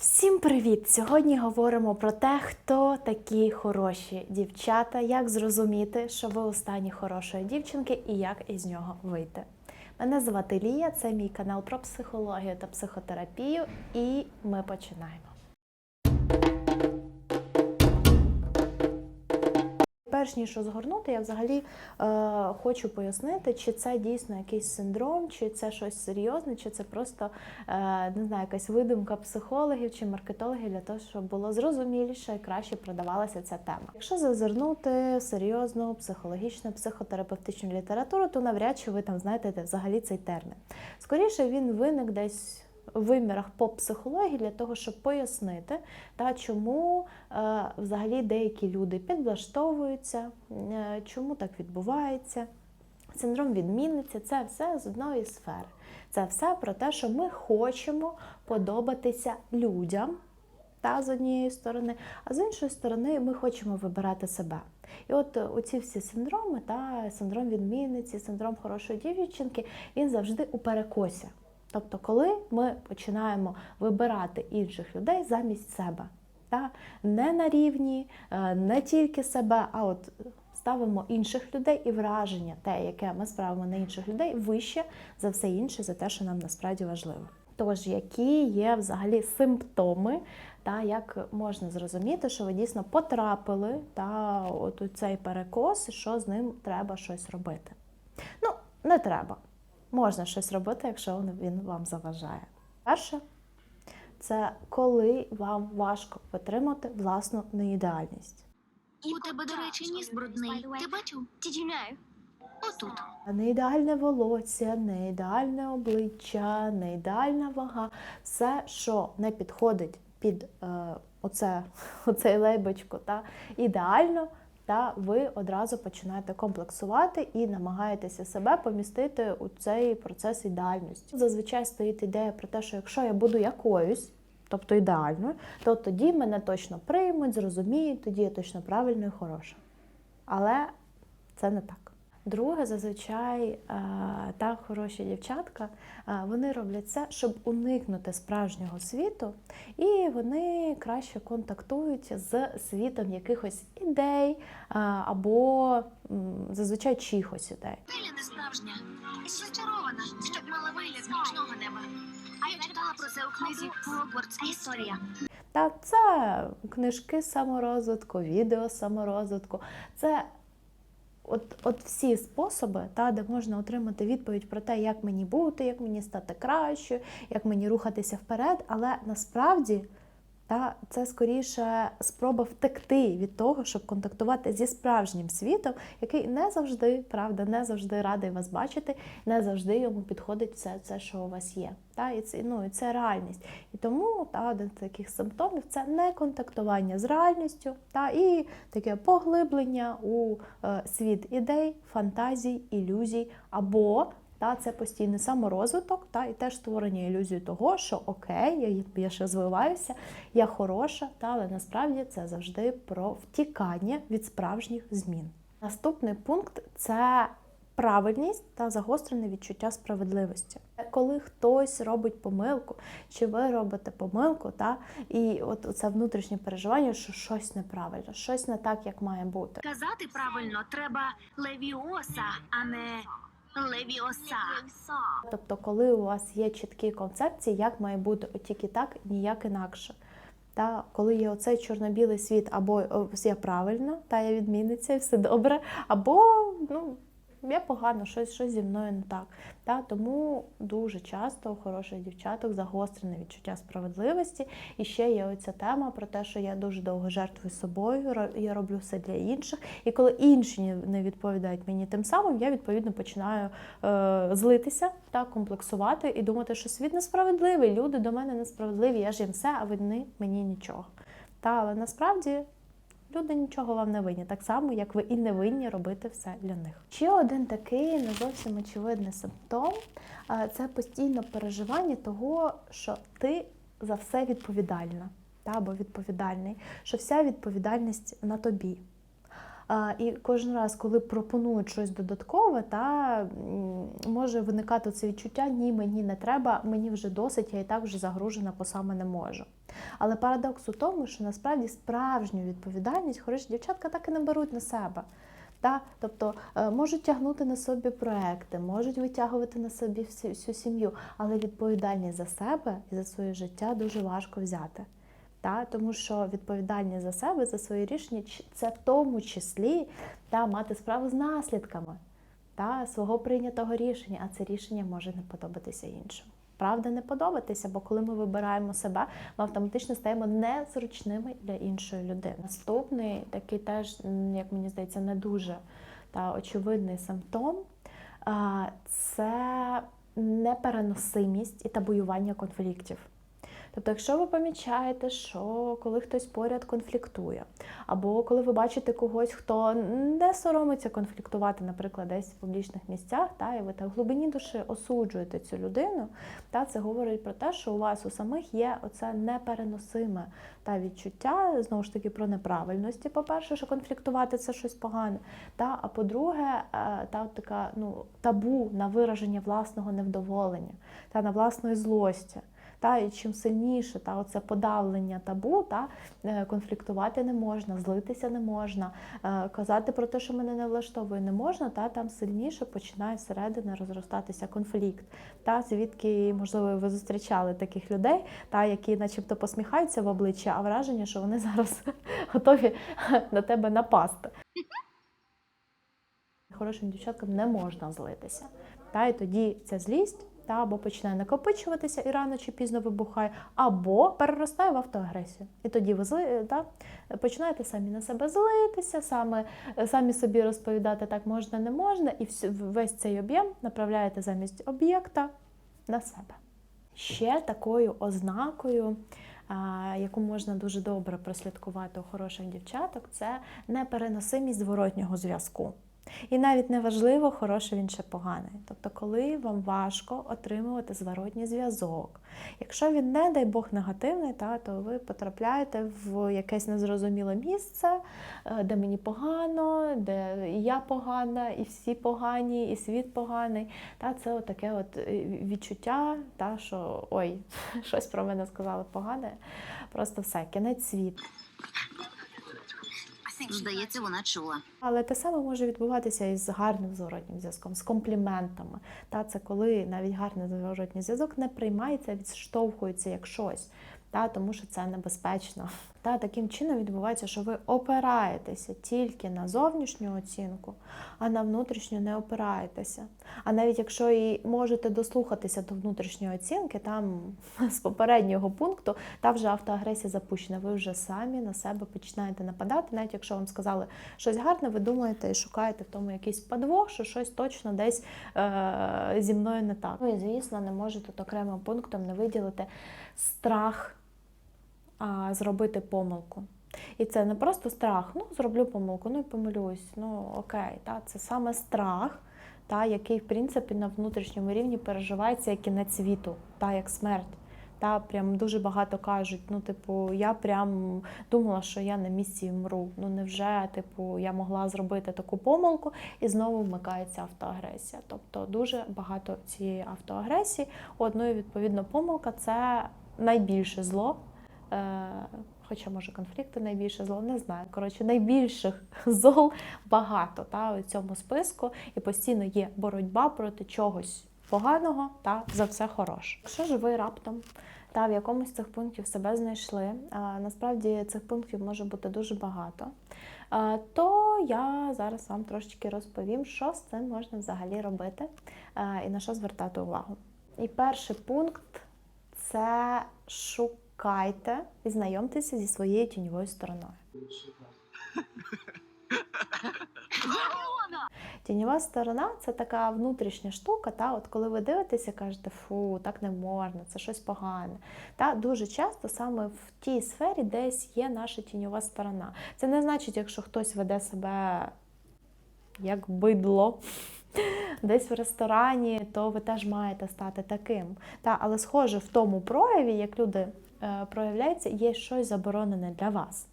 Всім привіт! Сьогодні говоримо про те, хто такі хороші дівчата, як зрозуміти, що ви у стані хорошої дівчинки і як із нього вийти. Мене звати Лія, це мій канал про психологію та психотерапію, і ми починаємо. Перш ніж розгорнути, я взагалі е, хочу пояснити, чи це дійсно якийсь синдром, чи це щось серйозне, чи це просто е, не знаю, якась видумка психологів чи маркетологів для того, щоб було зрозуміліше і краще продавалася ця тема. Якщо зазирнути серйозну психологічну, психотерапевтичну літературу, то навряд чи ви там знаєте взагалі цей термін. Скоріше він виник десь. Вимірах поп-психології для того, щоб пояснити, та чому е, взагалі деякі люди підлаштовуються, е, чому так відбувається. Синдром відмінниці це все з одної сфери. Це все про те, що ми хочемо подобатися людям та з однієї сторони, а з іншої сторони, ми хочемо вибирати себе. І от е, оці всі синдроми, та синдром відмінниці, синдром хорошої дівчинки, він завжди у перекосі. Тобто, коли ми починаємо вибирати інших людей замість себе, та не на рівні, е, не тільки себе, а от ставимо інших людей і враження, те, яке ми справимо на інших людей, вище за все інше, за те, що нам насправді важливо. Тож, які є взагалі симптоми, та як можна зрозуміти, що ви дійсно потрапили та от у цей перекос, що з ним треба щось робити? Ну, не треба. Можна щось робити, якщо він- вам заважає. Перше, це коли вам важко витримати власну неідеальність. У тебе, до речі, ніс брудний. Ти бачив? You? Отут. Не ідеальне волосся, не ідеальне обличчя, не ідеальна вага. Все, що не підходить під е, оце, оцей лейбочку, та ідеально, та ви одразу починаєте комплексувати і намагаєтеся себе помістити у цей процес ідеальності. Зазвичай стоїть ідея про те, що якщо я буду якоюсь, тобто ідеальною, то тоді мене точно приймуть, зрозуміють, тоді я точно правильна і хороша. Але це не так. Друге, зазвичай е, та хороші дівчатка, е, вони роблять це, щоб уникнути справжнього світу, і вони краще контактують з світом якихось ідей е, або зазвичай чихось ідей. Неля не справжня. Зачарована, щоб мала вигляд нічного неба. А я читала про це у книзі Хогвартс Історія. Та це книжки саморозвитку, відео саморозвитку. Це от, от всі способи, та, де можна отримати відповідь про те, як мені бути, як мені стати кращою, як мені рухатися вперед, але насправді. Та це скоріше спроба втекти від того, щоб контактувати зі справжнім світом, який не завжди, правда, не завжди радий вас бачити, не завжди йому підходить все це, що у вас є. Та, і це, ну, і це реальність. І тому та, один з таких симптомів це не контактування з реальністю, та, і таке поглиблення у е, світ ідей, фантазій, ілюзій або та це постійний саморозвиток, та і теж створення ілюзії того, що окей, я, я ще звиваюся, я хороша, та але насправді це завжди про втікання від справжніх змін. Наступний пункт це правильність та загострене відчуття справедливості. Коли хтось робить помилку, чи ви робите помилку, та і от це внутрішнє переживання, що щось неправильно, щось не так, як має бути. Казати правильно треба левіоса, а не левіоса. Тобто, коли у вас є чіткі концепції, як має бути тільки так, ніяк інакше. Та коли є оцей чорно-білий світ, або я правильно, та я відмінниця, все добре, або ну, я погано, щось, щось зі мною не так. Та, тому дуже часто у хороших дівчаток загострене відчуття справедливості. І ще є оця тема про те, що я дуже довго жертвую собою, я роблю все для інших. І коли інші не- відповідають мені тим самим, я відповідно починаю е, злитися та комплексувати і думати, що світ несправедливий, люди до мене несправедливі, я ж їм все, а вони мені нічого. Та, але насправді люди нічого вам не винні, так само, як ви і не винні робити все для них. Ще один такий не зовсім очевидний симптом це постійне переживання того, що ти за все відповідальна та, або відповідальний, що вся відповідальність на тобі. І кожен раз, коли пропонують щось додаткове, та може виникати це відчуття ні, мені не треба, мені вже досить, я і так вже загружена по саме не можу. Але парадокс у тому, що насправді справжню відповідальність хороші дівчатка так і не беруть на себе. Та? Тобто е, можуть тягнути на собі проекти, можуть витягувати на собі всю, всю сім'ю, але відповідальність за себе і за своє життя дуже важко взяти. Та? Тому що відповідальність за себе, за свої рішення, це в тому числі та, мати справу з наслідками та, свого прийнятого рішення, а це рішення може не подобатися іншим. Правда, не подобатися, бо коли ми вибираємо себе, ми автоматично стаємо незручними для іншої людини. Наступний такий теж, як мені здається, не дуже та очевидний симптом це непереносимість і табуювання конфліктів. Тобто, якщо ви помічаєте, що коли хтось поряд конфліктує, або коли ви бачите когось, хто не соромиться конфліктувати, наприклад, десь в публічних місцях, та, і ви так в глибині душі осуджуєте цю людину, та, це говорить про те, що у вас у самих є оце непереносиме та відчуття, знову ж таки, про неправильності. По-перше, що конфліктувати це щось погане. Та, а по-друге, е, та така ну, табу на вираження власного невдоволення та на власної злості. Та, і чим сильніше та, оце подавлення табу, та, е, конфліктувати не можна, злитися не можна, е, казати про те, що мене не влаштовує, не можна, та, там сильніше починає всередини розростатися конфлікт. Та, звідки, можливо, ви зустрічали таких людей, та, які начебто посміхаються в обличчя, а враження, що вони зараз готові на тебе напасти. Хорошим дівчаткам не можна злитися. Та, і тоді ця злість та, або починає накопичуватися і рано чи пізно вибухає, або переростає в автоагресію. І тоді ви зли, та, починаєте самі на себе злитися, саме, самі собі розповідати так можна, не можна, і весь цей об'єм направляєте замість об'єкта на себе. Ще такою ознакою, яку можна дуже добре прослідкувати у хороших дівчаток, це непереносимість зворотнього зв'язку. І навіть не важливо, хороший він чи поганий. Тобто, коли вам важко отримувати зворотній зв'язок. Якщо він, не дай Бог, негативний, та, то ви потрапляєте в якесь незрозуміле місце, е, де мені погано, де і я погана, і всі погані, і світ поганий. Та, це от таке от відчуття, та, що ой, щось про мене сказали погане. Просто все, кінець світу. Здається, вона чула. Але те саме може відбуватися і з гарним зворотнім зв'язком, з компліментами. Та це коли навіть гарний зворотній зв'язок не приймається, відштовхується як щось. Та, тому що це небезпечно. Та таким чином відбувається, що ви опираєтеся тільки на зовнішню оцінку, а на внутрішню не опираєтеся. А навіть якщо і можете дослухатися до внутрішньої оцінки, там з попереднього пункту та вже автоагресія запущена. Ви вже самі на себе починаєте нападати. Навіть якщо вам сказали щось гарне, ви думаєте і шукаєте в тому якийсь подвох, що щось точно десь е- зі мною не так. Ну і звісно, не можете окремим пунктом не виділити страх зробити помилку. І це не просто страх, ну зроблю помилку, ну і помилюсь. Ну окей, та, це саме страх, та, який, в принципі, на внутрішньому рівні переживається як кінець світу, та, як смерть. Та прям дуже багато кажуть. Ну, типу, я прям думала, що я на місці вмру. Ну невже, типу, я могла зробити таку помилку і знову вмикається автоагресія. Тобто дуже багато цієї автоагресії. От, ну відповідно помилка це найбільше зло. Е, Хоча, може, конфлікти найбільше зло, не знаю. Коротше, найбільших зол багато та, у цьому списку, і постійно є боротьба проти чогось поганого та за все хороше. Якщо ж ви раптом та в якомусь цих пунктів себе знайшли, а насправді цих пунктів може бути дуже багато, а, то я зараз вам трошечки розповім, що з цим можна взагалі робити а, і на що звертати увагу. І перший пункт це шукайте і знайомтеся зі своєю тіньовою стороною. Тіньова сторона це така внутрішня штука. Та, от коли ви дивитеся, кажете, фу, так не можна, це щось погане. Та дуже часто саме в тій сфері десь є наша тіньова сторона. Це не значить, якщо хтось веде себе як бидло. Десь в ресторані, то ви теж маєте стати таким. Та, але схоже, в тому прояві, як люди е, проявляються, є щось заборонене для вас.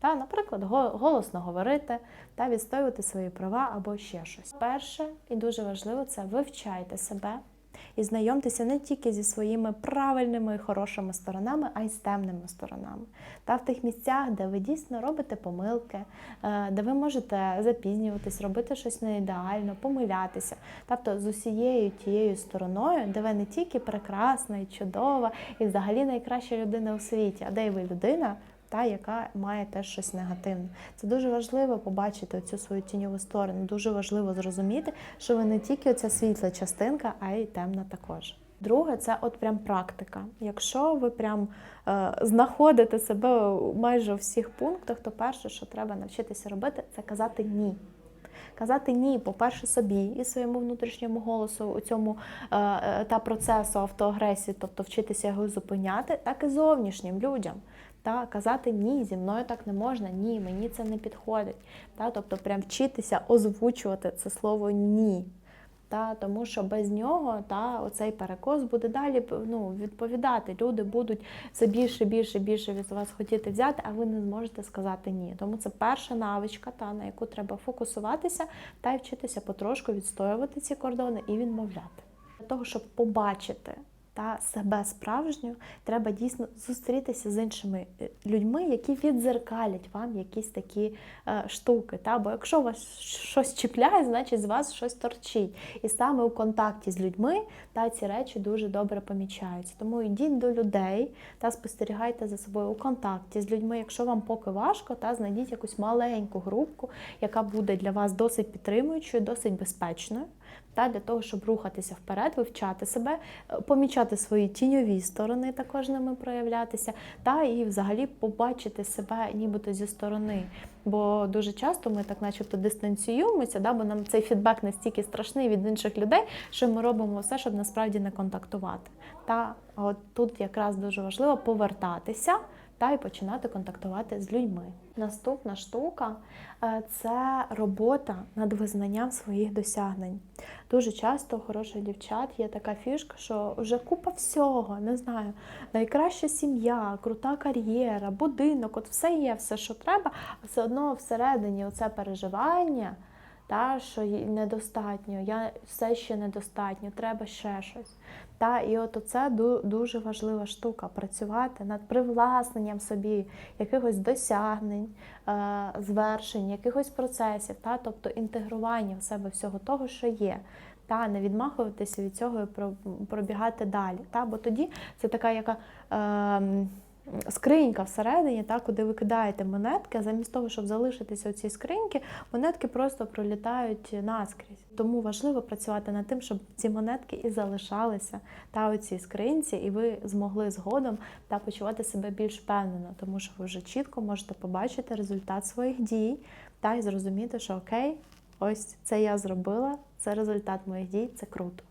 Та, наприклад, го- голосно говорити та відстоювати свої права або ще щось. Перше і дуже важливо це вивчайте себе і знайомтеся не тільки зі своїми правильними і хорошими сторонами, а й з темними сторонами. Та в тих місцях, де ви дійсно робите помилки, е, де ви можете запізнюватись, робити щось не ідеально, помилятися. Тобто з усією тією стороною, де ви не тільки прекрасна і чудова, і взагалі найкраща людина у світі, а де й ви людина, та яка має теж щось негативне. Це дуже важливо побачити цю свою тіньову сторону. Дуже важливо зрозуміти, що ви не тільки оця світла частинка, а й темна також. Друге, це от прям практика. Якщо ви прям е, знаходите себе майже у всіх пунктах, то перше, що треба навчитися робити, це казати ні. Казати ні, по-перше, собі і своєму внутрішньому голосу у цьому е, е, та процесу автоагресії, тобто вчитися його зупиняти, так і зовнішнім людям. Та казати ні, зі мною так не можна, ні, мені це не підходить. Та, тобто, прям вчитися озвучувати це слово ні. Та, тому що без нього та, оцей перекос буде далі ну, відповідати. Люди будуть все більше, більше, більше від вас хотіти взяти, а ви не зможете сказати ні. Тому це перша навичка, та, на яку треба фокусуватися та й вчитися потрошку відстоювати ці кордони і відмовляти. Для того, щоб побачити та себе справжню, треба дійсно зустрітися з іншими е, людьми, які відзеркалять вам якісь такі е, штуки. Та? Бо якщо вас щось чіпляє, значить з вас щось торчить. І саме у контакті з людьми та ці речі дуже добре помічаються. Тому йдіть до людей та спостерігайте за собою у контакті з людьми. Якщо вам поки важко, та знайдіть якусь маленьку групку, яка буде для вас досить підтримуючою, досить безпечною та для того, щоб рухатися вперед, вивчати себе, е, помічати свої тіньові сторони, також ними проявлятися, та і взагалі побачити себе нібито зі сторони. Бо дуже часто ми так, начебто, дистанціюємося, да, бо нам цей фідбек настільки страшний від інших людей, що ми робимо все, щоб насправді не контактувати. Та от тут якраз дуже важливо повертатися та й починати контактувати з людьми. Наступна штука е, це робота над визнанням своїх досягнень. Дуже часто у хороших дівчат є така фішка, що вже купа всього, не знаю, найкраща сім'я, крута кар'єра, будинок, от все є, все, що треба, а все одно всередині оце переживання. Та, що недостатньо, я все ще недостатньо, треба ще щось. Та, і от це дуже важлива штука працювати над привласненням собі якихось досягнень, е, звершень, якихось процесів, та, тобто інтегрування в себе всього того, що є. Та не відмахуватися від цього і про- пробігати далі. Та, бо тоді це така яка. Е, Скринька всередині, та, куди ви кидаєте монетки, замість того, щоб залишитися у цій скриньці, монетки просто пролітають наскрізь. Тому важливо працювати над тим, щоб ці монетки і залишалися та у цій скринці, і ви змогли згодом та почувати себе більш впевнено, тому що ви вже чітко можете побачити результат своїх дій та й зрозуміти, що окей, ось це я зробила, це результат моїх дій, це круто.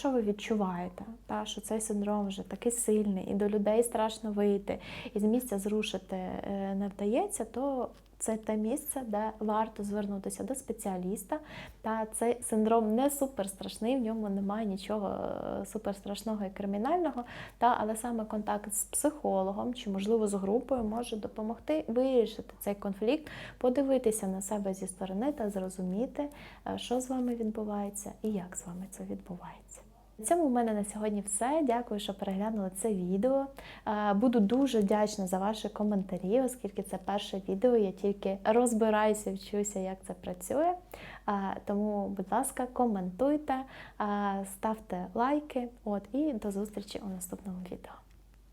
Якщо ви відчуваєте, та, що цей синдром вже такий сильний, і до людей страшно вийти, і з місця зрушити е, не вдається, то це те місце, де варто звернутися до спеціаліста. Та цей синдром не суперстрашний, в ньому немає нічого е, суперстрашного і кримінального. Та, але саме контакт з психологом чи, можливо, з групою може допомогти вирішити цей конфлікт, подивитися на себе зі сторони та зрозуміти, е, що з вами відбувається і як з вами це відбувається. На цьому в мене на сьогодні все. Дякую, що переглянули це відео. Е, Буду дуже вдячна за ваші коментарі, оскільки це перше відео. Я тільки розбираюся, вчуся, як це працює. Е, Тому, будь ласка, коментуйте, е, ставте лайки. От і до зустрічі у наступному відео.